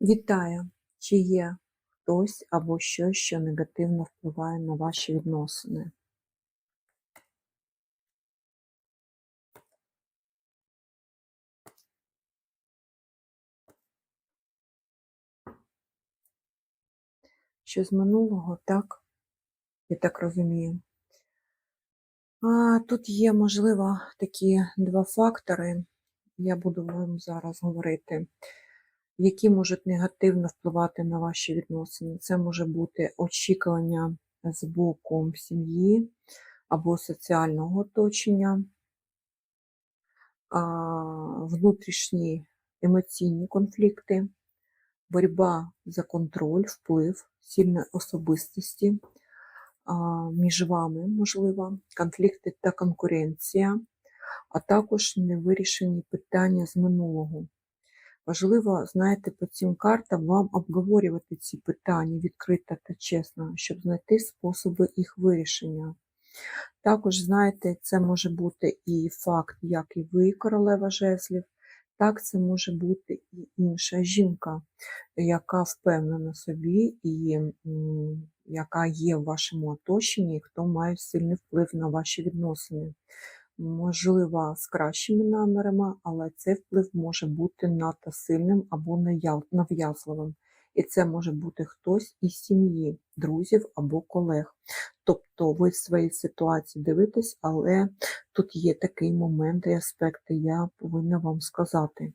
Вітаю! Чи є хтось або щось, що негативно впливає на ваші відносини? Що з минулого, так? Я так розумію. А, тут є, можливо, такі два фактори, я буду вам зараз говорити, які можуть негативно впливати на ваші відносини. Це може бути очікування з боку сім'ї або соціального оточення, внутрішні емоційні конфлікти, боротьба за контроль, вплив, сильної особистості між вами, можливо, конфлікти та конкуренція, а також невирішені питання з минулого. Важливо, знаєте, по цим картам вам обговорювати ці питання відкрито та чесно, щоб знайти способи їх вирішення. Також, знаєте, це може бути і факт, як і ви, королева жезлів, так це може бути і інша жінка, яка впевнена собі і яка є в вашому оточенні, і хто має сильний вплив на ваші відносини. Можливо, з кращими намірами, але цей вплив може бути надто сильним або нав'язливим. І це може бути хтось із сім'ї, друзів або колег. Тобто ви в своїй ситуації дивитесь, але тут є такий момент і аспекти, я повинна вам сказати.